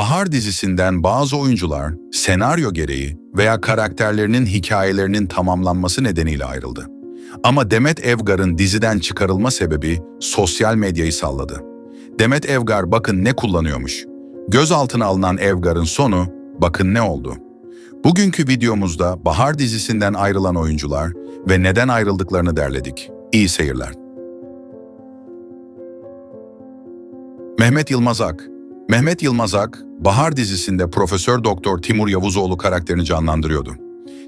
Bahar dizisinden bazı oyuncular senaryo gereği veya karakterlerinin hikayelerinin tamamlanması nedeniyle ayrıldı. Ama Demet Evgar'ın diziden çıkarılma sebebi sosyal medyayı salladı. Demet Evgar bakın ne kullanıyormuş. Gözaltına alınan Evgar'ın sonu bakın ne oldu. Bugünkü videomuzda Bahar dizisinden ayrılan oyuncular ve neden ayrıldıklarını derledik. İyi seyirler. Mehmet Yılmaz Ak Mehmet Yılmaz Ak, Bahar dizisinde Profesör Doktor Timur Yavuzoğlu karakterini canlandırıyordu.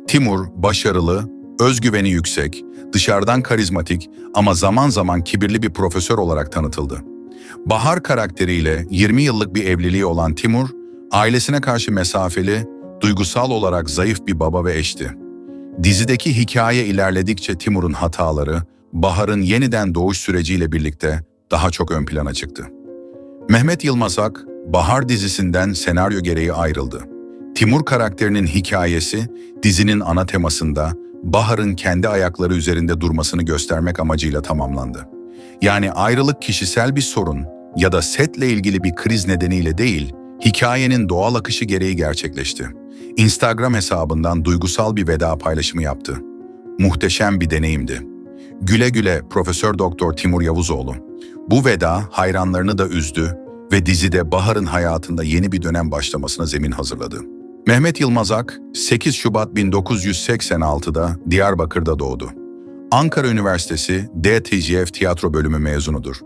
Timur, başarılı, özgüveni yüksek, dışarıdan karizmatik ama zaman zaman kibirli bir profesör olarak tanıtıldı. Bahar karakteriyle 20 yıllık bir evliliği olan Timur, ailesine karşı mesafeli, duygusal olarak zayıf bir baba ve eşti. Dizideki hikaye ilerledikçe Timur'un hataları, Bahar'ın yeniden doğuş süreciyle birlikte daha çok ön plana çıktı. Mehmet Yılmazak, Bahar dizisinden senaryo gereği ayrıldı. Timur karakterinin hikayesi, dizinin ana temasında Bahar'ın kendi ayakları üzerinde durmasını göstermek amacıyla tamamlandı. Yani ayrılık kişisel bir sorun ya da setle ilgili bir kriz nedeniyle değil, hikayenin doğal akışı gereği gerçekleşti. Instagram hesabından duygusal bir veda paylaşımı yaptı. Muhteşem bir deneyimdi. Güle güle Profesör Doktor Timur Yavuzoğlu. Bu veda hayranlarını da üzdü ve dizide Bahar'ın hayatında yeni bir dönem başlamasına zemin hazırladı. Mehmet Yılmazak 8 Şubat 1986'da Diyarbakır'da doğdu. Ankara Üniversitesi DTCF tiyatro bölümü mezunudur.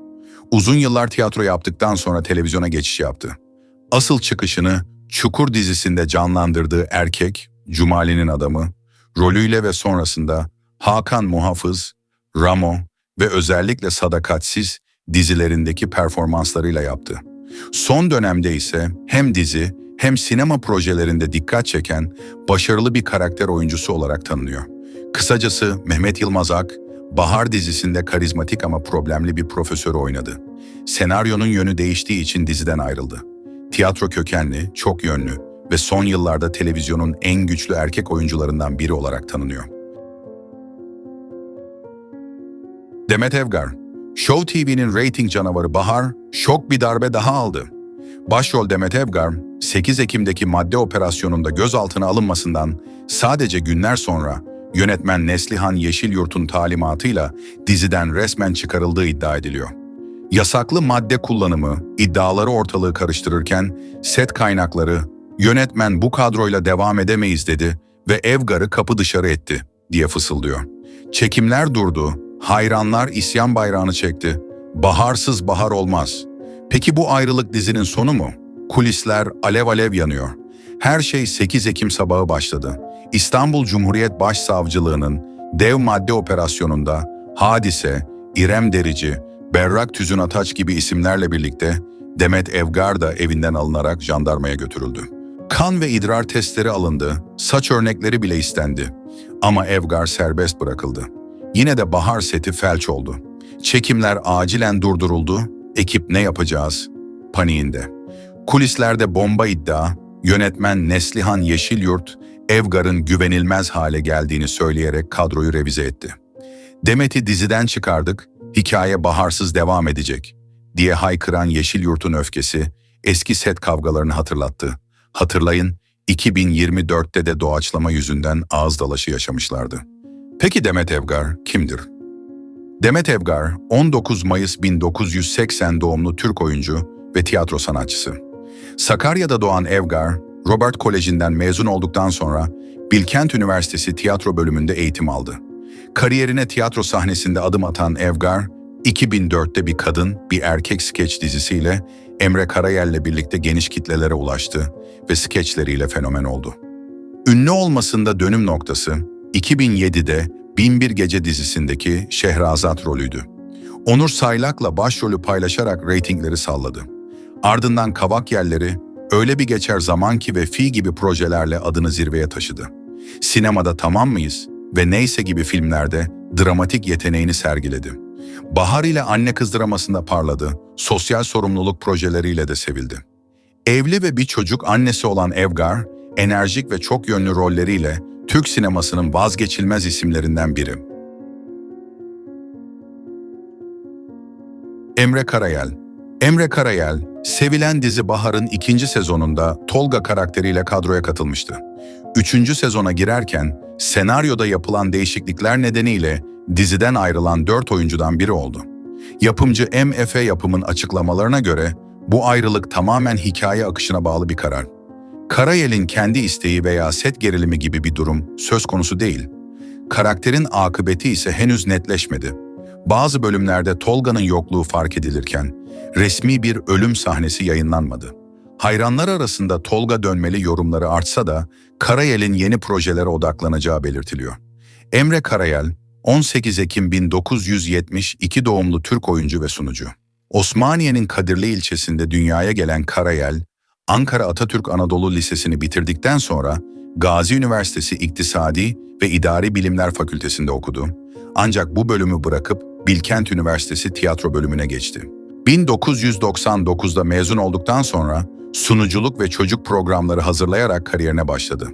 Uzun yıllar tiyatro yaptıktan sonra televizyona geçiş yaptı. Asıl çıkışını Çukur dizisinde canlandırdığı erkek, Cumali'nin adamı, rolüyle ve sonrasında Hakan Muhafız, Ramo ve özellikle Sadakatsiz dizilerindeki performanslarıyla yaptı. Son dönemde ise hem dizi hem sinema projelerinde dikkat çeken başarılı bir karakter oyuncusu olarak tanınıyor. Kısacası Mehmet Yılmaz Ak, Bahar dizisinde karizmatik ama problemli bir profesörü oynadı. Senaryonun yönü değiştiği için diziden ayrıldı. Tiyatro kökenli, çok yönlü ve son yıllarda televizyonun en güçlü erkek oyuncularından biri olarak tanınıyor. Demet Evgar, Show TV'nin rating canavarı Bahar, şok bir darbe daha aldı. Başrol Demet Evgar, 8 Ekim'deki madde operasyonunda gözaltına alınmasından sadece günler sonra yönetmen Neslihan Yeşilyurt'un talimatıyla diziden resmen çıkarıldığı iddia ediliyor. Yasaklı madde kullanımı iddiaları ortalığı karıştırırken set kaynakları yönetmen bu kadroyla devam edemeyiz dedi ve Evgar'ı kapı dışarı etti diye fısıldıyor. Çekimler durdu, hayranlar isyan bayrağını çekti. Baharsız bahar olmaz. Peki bu ayrılık dizinin sonu mu? Kulisler alev alev yanıyor. Her şey 8 Ekim sabahı başladı. İstanbul Cumhuriyet Başsavcılığı'nın dev madde operasyonunda Hadise, İrem Derici, Berrak Tüzün Ataç gibi isimlerle birlikte Demet Evgar da evinden alınarak jandarmaya götürüldü. Kan ve idrar testleri alındı, saç örnekleri bile istendi. Ama Evgar serbest bırakıldı. Yine de bahar seti felç oldu. Çekimler acilen durduruldu, ekip ne yapacağız? Paniğinde. Kulislerde bomba iddia, yönetmen Neslihan Yeşilyurt, Evgar'ın güvenilmez hale geldiğini söyleyerek kadroyu revize etti. Demet'i diziden çıkardık, hikaye baharsız devam edecek diye haykıran Yeşilyurt'un öfkesi eski set kavgalarını hatırlattı. Hatırlayın, 2024'te de doğaçlama yüzünden ağız dalaşı yaşamışlardı. Peki Demet Evgar kimdir? Demet Evgar, 19 Mayıs 1980 doğumlu Türk oyuncu ve tiyatro sanatçısı. Sakarya'da doğan Evgar, Robert Koleji'nden mezun olduktan sonra Bilkent Üniversitesi tiyatro bölümünde eğitim aldı. Kariyerine tiyatro sahnesinde adım atan Evgar, 2004'te bir kadın, bir erkek skeç dizisiyle Emre Karayel'le birlikte geniş kitlelere ulaştı ve skeçleriyle fenomen oldu. Ünlü olmasında dönüm noktası 2007'de Binbir Gece dizisindeki Şehrazat rolüydü. Onur Saylak'la başrolü paylaşarak reytingleri salladı. Ardından Kavak Yerleri, Öyle Bir Geçer Zaman Ki ve Fi gibi projelerle adını zirveye taşıdı. Sinemada Tamam Mıyız ve Neyse gibi filmlerde dramatik yeteneğini sergiledi. Bahar ile anne kız dramasında parladı, sosyal sorumluluk projeleriyle de sevildi. Evli ve bir çocuk annesi olan Evgar, enerjik ve çok yönlü rolleriyle Türk sinemasının vazgeçilmez isimlerinden biri. Emre Karayel Emre Karayel, sevilen dizi Bahar'ın ikinci sezonunda Tolga karakteriyle kadroya katılmıştı. Üçüncü sezona girerken senaryoda yapılan değişiklikler nedeniyle diziden ayrılan dört oyuncudan biri oldu. Yapımcı MF yapımın açıklamalarına göre bu ayrılık tamamen hikaye akışına bağlı bir karar. Karayel'in kendi isteği veya set gerilimi gibi bir durum söz konusu değil. Karakterin akıbeti ise henüz netleşmedi. Bazı bölümlerde Tolga'nın yokluğu fark edilirken resmi bir ölüm sahnesi yayınlanmadı. Hayranlar arasında Tolga dönmeli yorumları artsa da Karayel'in yeni projelere odaklanacağı belirtiliyor. Emre Karayel, 18 Ekim 1972 doğumlu Türk oyuncu ve sunucu. Osmaniye'nin Kadirli ilçesinde dünyaya gelen Karayel, Ankara Atatürk Anadolu Lisesi'ni bitirdikten sonra Gazi Üniversitesi İktisadi ve İdari Bilimler Fakültesinde okudu. Ancak bu bölümü bırakıp Bilkent Üniversitesi tiyatro bölümüne geçti. 1999'da mezun olduktan sonra sunuculuk ve çocuk programları hazırlayarak kariyerine başladı.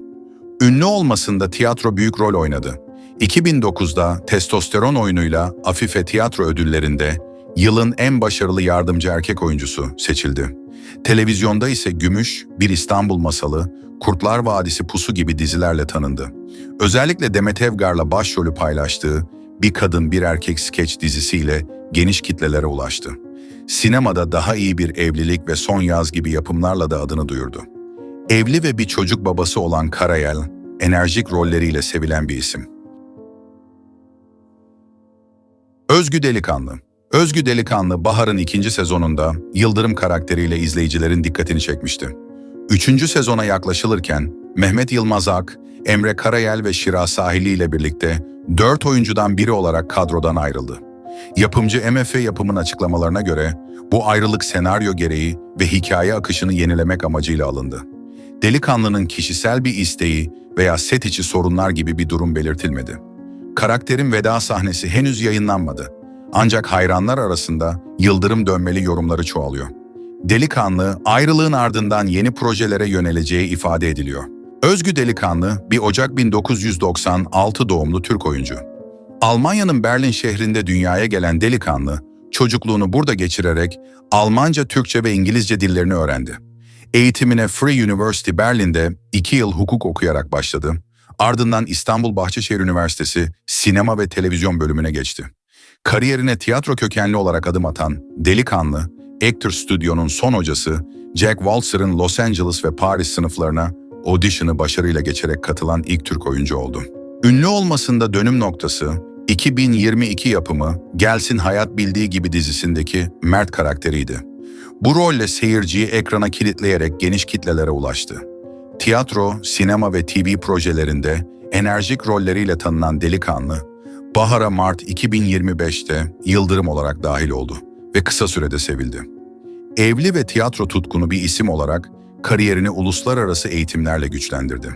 Ünlü olmasında tiyatro büyük rol oynadı. 2009'da Testosteron oyunuyla Afife Tiyatro Ödülleri'nde yılın en başarılı yardımcı erkek oyuncusu seçildi. Televizyonda ise Gümüş, Bir İstanbul Masalı, Kurtlar Vadisi Pusu gibi dizilerle tanındı. Özellikle Demet Evgar'la başrolü paylaştığı Bir Kadın Bir Erkek skeç dizisiyle geniş kitlelere ulaştı. Sinemada daha iyi bir evlilik ve son yaz gibi yapımlarla da adını duyurdu. Evli ve bir çocuk babası olan Karayel, enerjik rolleriyle sevilen bir isim. Özgü Delikanlı Özgü Delikanlı Bahar'ın ikinci sezonunda Yıldırım karakteriyle izleyicilerin dikkatini çekmişti. Üçüncü sezona yaklaşılırken Mehmet Yılmaz Ak, Emre Karayel ve Şira Sahili ile birlikte dört oyuncudan biri olarak kadrodan ayrıldı. Yapımcı MF yapımın açıklamalarına göre bu ayrılık senaryo gereği ve hikaye akışını yenilemek amacıyla alındı. Delikanlının kişisel bir isteği veya set içi sorunlar gibi bir durum belirtilmedi. Karakterin veda sahnesi henüz yayınlanmadı. Ancak hayranlar arasında yıldırım dönmeli yorumları çoğalıyor. Delikanlı, ayrılığın ardından yeni projelere yöneleceği ifade ediliyor. Özgü Delikanlı, bir Ocak 1996 doğumlu Türk oyuncu. Almanya'nın Berlin şehrinde dünyaya gelen Delikanlı, çocukluğunu burada geçirerek Almanca, Türkçe ve İngilizce dillerini öğrendi. Eğitimine Free University Berlin'de iki yıl hukuk okuyarak başladı. Ardından İstanbul Bahçeşehir Üniversitesi sinema ve televizyon bölümüne geçti. Kariyerine tiyatro kökenli olarak adım atan Delikanlı, Actor Studio'nun son hocası Jack Walzer'ın Los Angeles ve Paris sınıflarına audition'ı başarıyla geçerek katılan ilk Türk oyuncu oldu. Ünlü olmasında dönüm noktası 2022 yapımı Gelsin Hayat Bildiği Gibi dizisindeki Mert karakteriydi. Bu rolle seyirciyi ekrana kilitleyerek geniş kitlelere ulaştı. Tiyatro, sinema ve TV projelerinde enerjik rolleriyle tanınan delikanlı, Bahar'a Mart 2025'te Yıldırım olarak dahil oldu ve kısa sürede sevildi. Evli ve tiyatro tutkunu bir isim olarak kariyerini uluslararası eğitimlerle güçlendirdi.